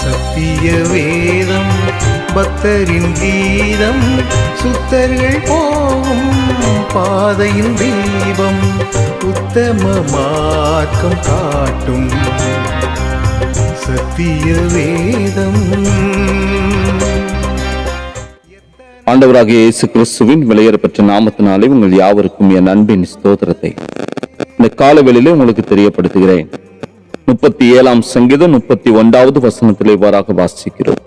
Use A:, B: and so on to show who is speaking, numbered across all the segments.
A: சத்திய வேதம் பக்தரின் கீதம் சுத்தர்கள் போகும் பாதையின் தீபம் உத்தம மார்க்கம் காட்டும் சத்திய வேதம்.
B: ஆண்டவராக இயேசு கிறிஸ்துவின் விலையேறப்பட்ட நாமத்தினாலே உங்கள் யாவருக்கும் என் அன்பின் ஸ்தோத்திரத்தை. இந்த காலவெளியில உங்களுக்கு தெரியப்படுத்துகிறேன். முப்பத்தி ஏழாம் சங்கீதம் முப்பத்தி ஒன்றாவது வசனத்திலே இவ்வாறாக வாசிக்கிறோம்.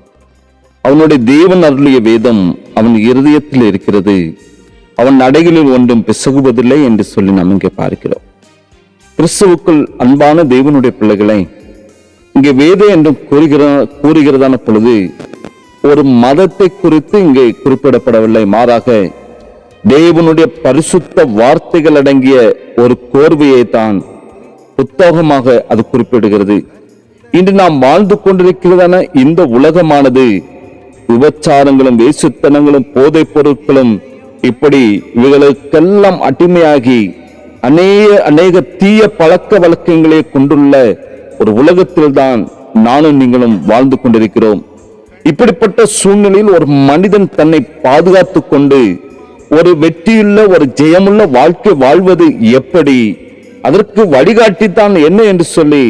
B: அவனுடைய தேவன் அருளிய வேதம் அவன் இருதயத்தில் இருக்கிறது. அவன் நடைகளில் ஒன்றும் பிசகுவதில்லை என்று சொல்லி நாம் இங்கே பார்க்கிறோம். கிறிஸ்துவுக்குள் அன்பான தேவனுடைய பிள்ளைகளை இங்கே வேதம் என்று கூறுகிற கூறுகிறதான பொழுது ஒரு மதத்தை குறித்து இங்கே குறிப்பிடப்படவில்லை. மாறாக தேவனுடைய பரிசுத்த வார்த்தைகள் அடங்கிய ஒரு கோர்வையை தான் புத்தகமாக அது குறிப்பிடுகிறது. இன்று நாம் வாழ்ந்து கொண்டிருக்கிறதான இந்த உலகமானது விபச்சாரங்களும் வேசுத்தனங்களும் போதைப் பொருட்களும் இப்படி இவைகளுக்கெல்லாம் அடிமையாகி அநேக அநேக தீய பழக்க வழக்கங்களை கொண்டுள்ள ஒரு உலகத்தில்தான் நானும் நீங்களும் வாழ்ந்து கொண்டிருக்கிறோம். இப்படிப்பட்ட சூழ்நிலையில் ஒரு மனிதன் தன்னை பாதுகாத்து கொண்டு ஒரு வெற்றியுள்ள ஒரு ஜெயமுள்ள வாழ்க்கை வாழ்வது எப்படி? அதற்கு வழிகாட்டித்தான் என்ன என்று சொல்லி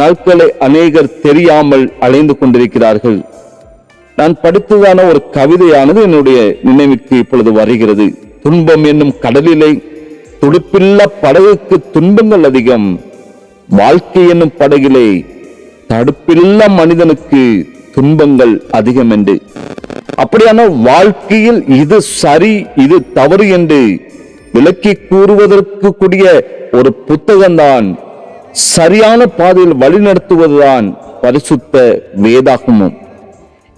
B: நாட்களை அநேகர் தெரியாமல் அலைந்து கொண்டிருக்கிறார்கள். நான் படித்ததான ஒரு கவிதையானது என்னுடைய நினைவுக்கு இப்பொழுது வருகிறது. துன்பம் என்னும் கடலிலே துடுப்பில்லா படகுக்கு துன்பங்கள் அதிகம். வாழ்க்கை என்னும் படகிலே தடுப்பில்லா மனிதனுக்கு துன்பங்கள் அதிகம் என்று. அப்படியான வாழ்க்கையில் இது சரி இது தவறு என்று விளக்கி கூறுவதற்கு கூடிய ஒரு புத்தகம்தான். சரியான பாதையில் வழிநடத்துவதுதான் பரிசுத்த வேதாகமும்.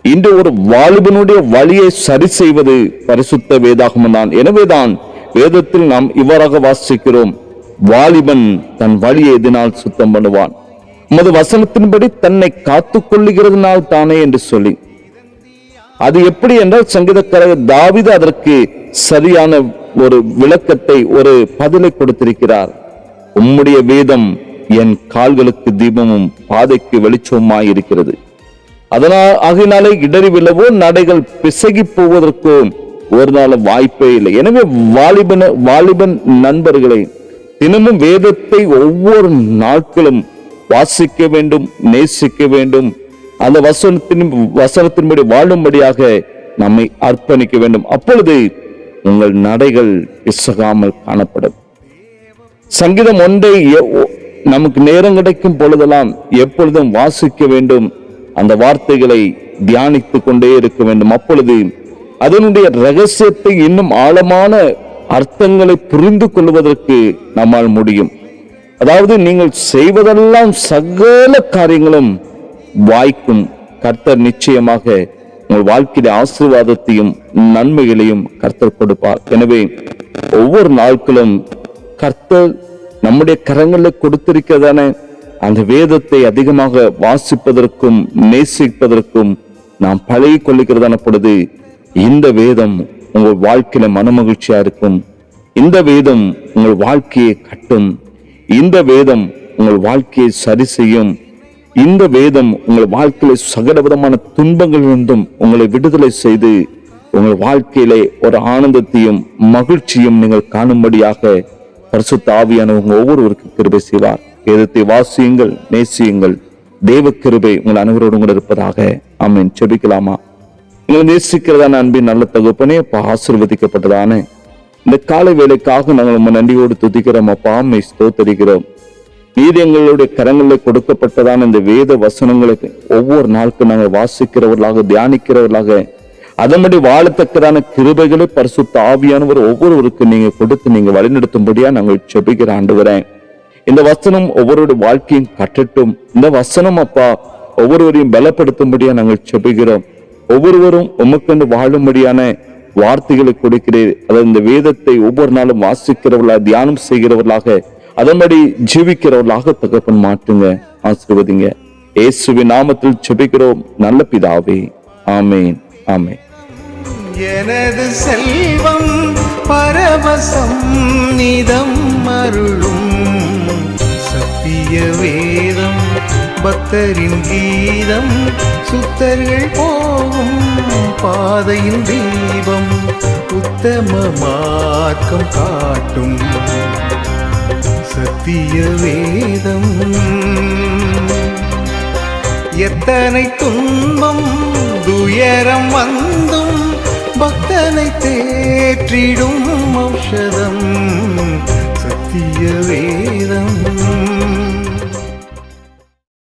B: இன்று ஒரு வாலிபனுடைய வழியை சரி செய்வது பரிசுத்த வேதாகமும் தான் எனவேதான் வேதத்தில் நாம் இவ்வாறாக வாசிக்கிறோம் வாலிபன் தன் வழியை எதினால் சுத்தம் பண்ணுவான். உமது வசனத்தின்படி தன்னை காத்துக் கொள்ளுகிறதுனால் தானே என்று சொல்லி. அது எப்படி என்றால் சங்கீதக்காரர் தாவிது அதற்கு சரியான ஒரு விளக்கத்தை ஒரு பதிலை கொடுத்திருக்கிறார். உம்முடைய வேதம் என் கால்களுக்கு தீபமும் பாதைக்கு வெளிச்சமாய் இருக்கிறது. அதனால் ஆகினாலே இடறி விழவோ நடைகள் பிசகி போவதற்கோ ஒரு நாள் வாய்ப்பே இல்லை. எனவே வாலிபன வாலிபன் நண்பர்களை தினமும் வேதத்தை ஒவ்வொரு நாட்களும் வாசிக்க வேண்டும் நேசிக்க வேண்டும் அந்த வசனத்தின் வசனத்தின்படி வாழும்படியாக நம்மை அர்ப்பணிக்க வேண்டும். அப்பொழுது உங்கள் நடைகள் இசகாமல் காணப்படும். சங்கீதம் ஒன்றை நமக்கு நேரம் கிடைக்கும் பொழுதெல்லாம் எப்பொழுதும் வாசிக்க வேண்டும். அந்த வார்த்தைகளை தியானித்துக் கொண்டே இருக்க வேண்டும். அப்பொழுது அதனுடைய ரகசியத்தை இன்னும் ஆழமான அர்த்தங்களை புரிந்து கொள்வதற்கு நம்மால் முடியும். அதாவது நீங்கள் செய்வதெல்லாம் சகல காரியங்களும் வாய்க்கும் கர்த்தர் நிச்சயமாக உங்கள் வாழ்க்கையில ஆசீர்வாதத்தையும் நன்மைகளையும் கர்த்தர் கொடுப்பார். எனவே ஒவ்வொரு நாட்களும் கர்த்தர் நம்முடைய கரங்களில் கொடுத்திருக்கிறதான அந்த வேதத்தை அதிகமாக வாசிப்பதற்கும் நேசிப்பதற்கும் நாம் பழகி கொள்ளுகிறதான பொழுது இந்த வேதம் உங்கள் வாழ்க்கையில மனமகிழ்ச்சியா இருக்கும். இந்த வேதம் உங்கள் வாழ்க்கையை கட்டும். இந்த வேதம் உங்கள் வாழ்க்கையை சரி செய்யும். இந்த வேதம் உங்கள் வாழ்க்கையில சகல விதமான துன்பங்களிலிருந்தும் உங்களை விடுதலை செய்து உங்கள் வாழ்க்கையிலே ஒரு ஆனந்தத்தையும் மகிழ்ச்சியும் நீங்கள் காணும்படியாக பரிசுத்த ஆவியான உங்கள் ஒவ்வொருவருக்கும் கிருபை செய்வார். வேதத்தை வாசியுங்கள் நேசியுங்கள். தேவ கிருபை உங்கள் அனைவரோடும் கூட இருப்பதாக. ஆமென். செபிக்கலாமா உங்களை நேசிக்கிறதான அன்பின் நல்ல தகுப்பனே அப்பா ஆசிர்வதிக்கப்பட்டதானே இந்த காலை வேலைக்காக நாங்கள் உங்க நன்றியோடு துதிக்கிறோம் அப்பா. அம்மை ஸ்தோத்தரிக்கிறோம். நீதி எங்களுடைய கரங்களில் கொடுக்கப்பட்டதான இந்த வேத வசனங்களை ஒவ்வொரு நாளுக்கும் நாங்கள் வாசிக்கிறவர்களாக தியானிக்கிறவர்களாக அதன்படி வாழத்தக்கதான கிருபைகளை பரிசுத்த ஆவியானவர் ஒவ்வொருவருக்கும் நீங்க கொடுத்து நீங்க வழிநடத்தும்படியா நாங்கள் செபிக்கிற ஆண்டு வரேன் இந்த வசனம் ஒவ்வொருடைய வாழ்க்கையும் கட்டட்டும். இந்த வசனம் அப்பா ஒவ்வொருவரையும் பலப்படுத்தும்படியா நாங்கள் செபிக்கிறோம் ஒவ்வொருவரும் உமக்கென்று வாழும்படியான வார்த்தைகளை கொடுக்கிறீர். அதாவது இந்த வேதத்தை ஒவ்வொரு நாளும் வாசிக்கிறவர்களாக தியானம் செய்கிறவர்களாக அதன்படி ஜீவிக்கிறவர்களாக தகப்பன் மாற்றுங்க ஆசிர்வதிங்க. இயேசுவின் நாமத்தில் செபிக்கிறோம் நல்ல பிதாவே. ஆமேன் ஆமேன்.
A: எனது செல்வம் பரவசம் நிதம் அருளும். சத்திய வேதம் பக்தரின் கீதம் சுத்தர்கள் போகும் பாதையின் தீபம் உத்தம மார்க்கம் காட்டும் சத்திய வேதம். எத்தனை துன்பம் துயரம் வந்தும் பக்தனை தேற்றிடும் ஔஷதம். சத்திய வேதம்.